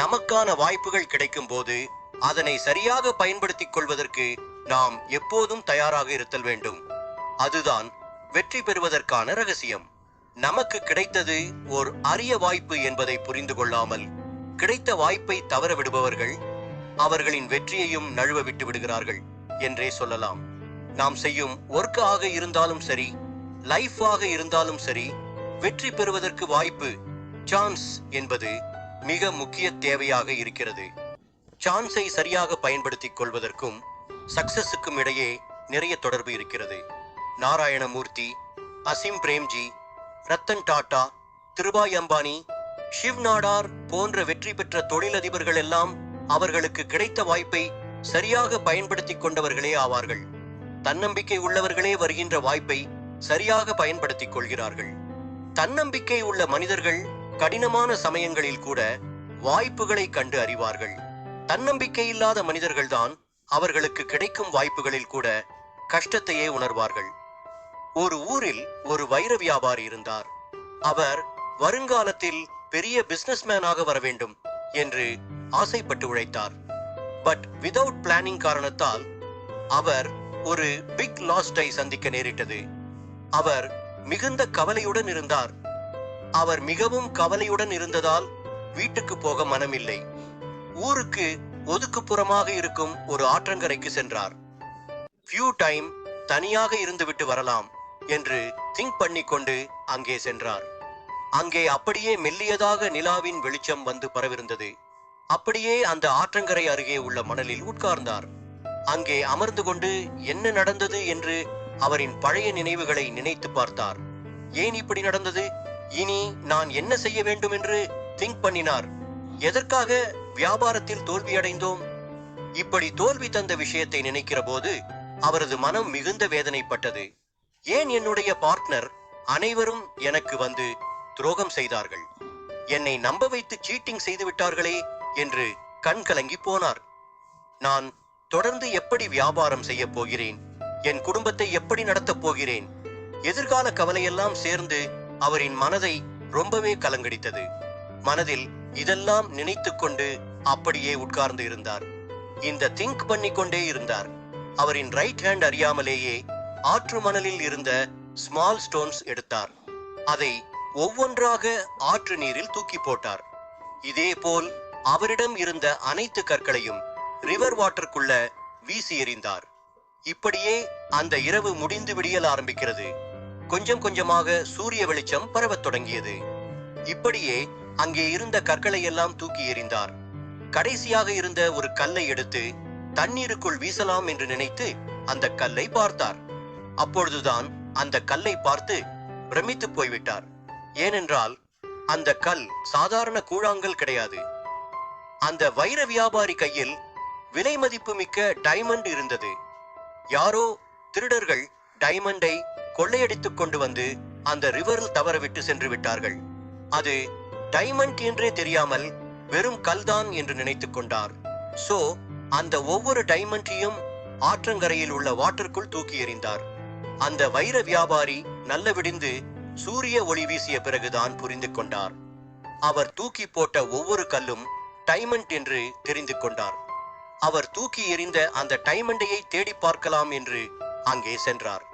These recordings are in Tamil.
நமக்கான வாய்ப்புகள் கிடைக்கும் போது அதனை சரியாக பயன்படுத்திக் கொள்வதற்கு நாம் எப்போதும் தயாராக இருத்தல் வேண்டும். அதுதான் வெற்றி பெறுவதற்கான ரகசியம். நமக்கு கிடைத்தது ஓர் அரிய வாய்ப்பு என்பதை புரிந்து கொள்ளாமல் கிடைத்த வாய்ப்பை தவற விடுபவர்கள் அவர்களின் வெற்றியையும் நழுவ விட்டு விடுகிறார்கள் என்றே சொல்லலாம். நாம் செய்யும் ஒர்க் ஆக இருந்தாலும் சரி லைஃப் ஆக இருந்தாலும் சரி வெற்றி பெறுவதற்கு வாய்ப்பு சான்ஸ் என்பது மிக முக்கிய தேவையாக இருக்கிறது. சான்ஸை சரியாக பயன்படுத்திக் கொள்வதற்கும் சக்சஸுக்கும் இடையே நிறைய தொடர்பு இருக்கிறது. நாராயணமூர்த்தி அசிம் பிரேம்ஜி ரத்தன் டாடா திருபாய் அம்பானி ஷிவ் நாடார் போன்ற வெற்றி பெற்ற தொழிலதிபர்கள் எல்லாம் அவர்களுக்கு கிடைத்த வாய்ப்பை சரியாக பயன்படுத்திக் கொண்டவர்களே ஆவார்கள். தன்னம்பிக்கை உள்ளவர்களே வருகின்ற வாய்ப்பை சரியாக பயன்படுத்திக் கொள்கிறார்கள். தன்னம்பிக்கை உள்ள மனிதர்கள் கடினமான சமயங்களில் கூட வாய்ப்புகளை கண்டு அறிவார்கள். தன்னம்பிக்கை இல்லாத மனிதர்கள்தான் அவர்களுக்கு கிடைக்கும் வாய்ப்புகளில் கூட கஷ்டத்தையே உணர்வார்கள். ஒரு ஊரில் ஒரு வைர வியாபாரி இருந்தார். அவர் வருங்காலத்தில் பெரிய பிசினஸ்மேனாக வர வேண்டும் என்று ஆசைப்பட்டு உழைத்தார். பட் விதவுட் பிளானிங் காரணத்தால் அவர் ஒரு பிக் லாஸ்டை சந்திக்க நேரிட்டது. அவர் மிகுந்த கவலையுடன் இருந்தார். அவர் மிகவும் கவலையுடன் இருந்ததால் வீட்டுக்கு போக மனமில்லை. ஊருக்கு ஒதுக்குப்புறமாக இருக்கும் ஒரு ஆற்றங்கரைக்கு சென்றார். ஃபியூ டைம் தனியாக இருந்துவிட்டு வரலாம் என்று திங்க் பண்ணிக்கொண்டு அங்கே சென்றார். அங்கே அப்படியே மெல்லியதாக நிலாவின் வெளிச்சம் வந்து பரவிருந்தது. அப்படியே அந்த ஆற்றங்கரை அருகே உள்ள மணலில் உட்கார்ந்தார். அங்கே அமர்ந்து கொண்டு என்ன நடந்தது என்று அவரின் பழைய நினைவுகளை நினைத்து பார்த்தார். ஏன் இப்படி நடந்தது? இனி நான் என்ன செய்ய வேண்டும் என்று திங்க் பண்ணினார். எதற்காக வியாபாரத்தில் தோல்வியடைந்தோம்? இப்படி தோல்வி தந்த விஷயத்தை நினைக்கிற போது அவரது மனம் மிகுந்த வேதனைப்பட்டது. ஏன் என்னுடைய பார்ட்னர் அனைவரும் எனக்கு வந்து துரோகம் செய்தார்கள்? என்னை நம்ப வைத்து சீட்டிங் செய்து விட்டார்களே என்று கண் கலங்கி போனார். நான் தொடர்ந்து எப்படி வியாபாரம் செய்ய போகிறேன்? என் குடும்பத்தை எப்படி நடத்தப் போகிறேன்? எதிர்கால கவலையெல்லாம் சேர்ந்து அவரின் மனதை ரொம்பவே கலங்கடித்தது. மனதில் இதெல்லாம் நினைத்துக்கொண்டு அப்படியே உட்கார்ந்து இருந்தார். இந்த திங்க் பண்ணி கொண்டே இருந்தார். அவரின் ரைட் ஹேண்ட் அறியாமலேயே ஆற்று மணலில் இருந்த ஸ்மால் ஸ்டோன்ஸ் எடுத்தார். அதை ஒவ்வொன்றாக ஆற்று நீரில் தூக்கி போட்டார். இதேபோல் அவரிடம் இருந்த அனைத்து கற்களையும் ரிவர் வாட்டருக்குள்ள வீசி எறிந்தார். இப்படியே அந்த இரவு முடிந்து விடியல் ஆரம்பிக்கிறது. கொஞ்சம் கொஞ்சமாக சூரிய வெளிச்சம் பரவத் தொடங்கியது. இப்படியே அங்கே இருந்த கற்களை எல்லாம் தூக்கி எறிந்தார். கடைசியாக இருந்த ஒரு கல்லை எடுத்து தண்ணீருக்குள் வீசலாம் என்று நினைத்து அந்த கல்லை பார்த்தார். அப்பொழுதுதான் அந்த கல்லை பார்த்து பிரமித்து போய்விட்டார். ஏனென்றால் அந்த கல் சாதாரண கூழாங்கல் கிடையாது. அந்த வைர வியாபாரி கையில் விலை மதிப்பு மிக்க டைமண்ட் இருந்தது. யாரோ திருடர்கள் டைமண்டை கொள்ளையடித்துக் கொண்டு வந்து அந்த ரிவரில் தவறவிட்டு சென்று விட்டார்கள். அது டைமண்ட் என்றே தெரியாமல் வெறும் கல்தான் என்று நினைத்துக் கொண்டார். சோ அந்த ஒவ்வொரு டைமண்டையும் ஆற்றங்கரையில் உள்ள வாட்டருக்குள் தூக்கி எறிந்தார். அந்த வைர வியாபாரி நல்ல விடிந்து சூரிய ஒளி வீசிய பிறகுதான் புரிந்து கொண்டார். அவர் தூக்கி போட்ட ஒவ்வொரு கல்லும் டைமண்ட் என்று தெரிந்து கொண்டார். அவர் தூக்கி எறிந்த அந்த டைமண்டையை தேடி பார்க்கலாம் என்று அங்கே சென்றார்.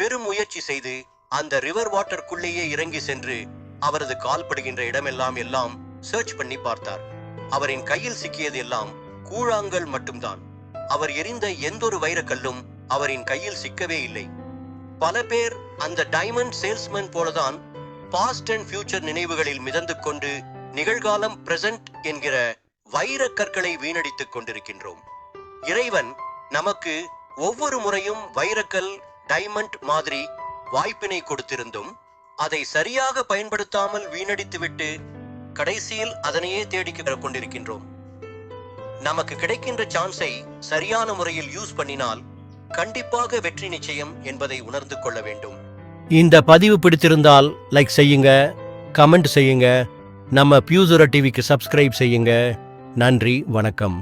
பெரும் முயற்சி செய்து அந்த ரிவர் வாட்டருக்குள்ளேயே இறங்கி சென்று அவரது கால்படுகின்ற இடமெல்லாம் எல்லாம் சர்ச் பண்ணி பார்த்தார். அவரின் கையில் சிக்கியது எல்லாம் கூழாங்கல் மட்டும்தான். அவர் எரிந்த எந்தொரு வைரக்கல்லும் அவரின் கையில் சிக்கவே இல்லை. பல பேர் அந்த டைமண்ட் சேல்ஸ்மேன் போலதான் பாஸ்ட் அண்ட் ஃபியூச்சர் நினைவுகளில் மிதந்து கொண்டு நிகழ்காலம் பிரசன்ட் என்கிற வைர கற்களை வீணடித்துக் கொண்டிருக்கின்றோம். இறைவன் நமக்கு ஒவ்வொரு முறையும் வைரக்கல் டைமண்ட் மாதிரி வாய்ப்பினை கொடுத்திருந்தும் அதை சரியாக பயன்படுத்தாமல் வீணடித்துவிட்டு கடைசியில் அதனையே தேடிக்க கொண்டிருக்கின்றோம். நமக்கு கிடைக்கின்ற சான்ஸை சரியான முறையில் யூஸ் பண்ணினால் கண்டிப்பாக வெற்றி நிச்சயம் என்பதை உணர்ந்து கொள்ள வேண்டும். இந்த பதிவு பிடித்திருந்தால் லைக் செய்யுங்க கமெண்ட் செய்யுங்க நம்ம பியூசுரா டிவிக்கு சப்ஸ்கிரைப் செய்யுங்க. நன்றி வணக்கம்.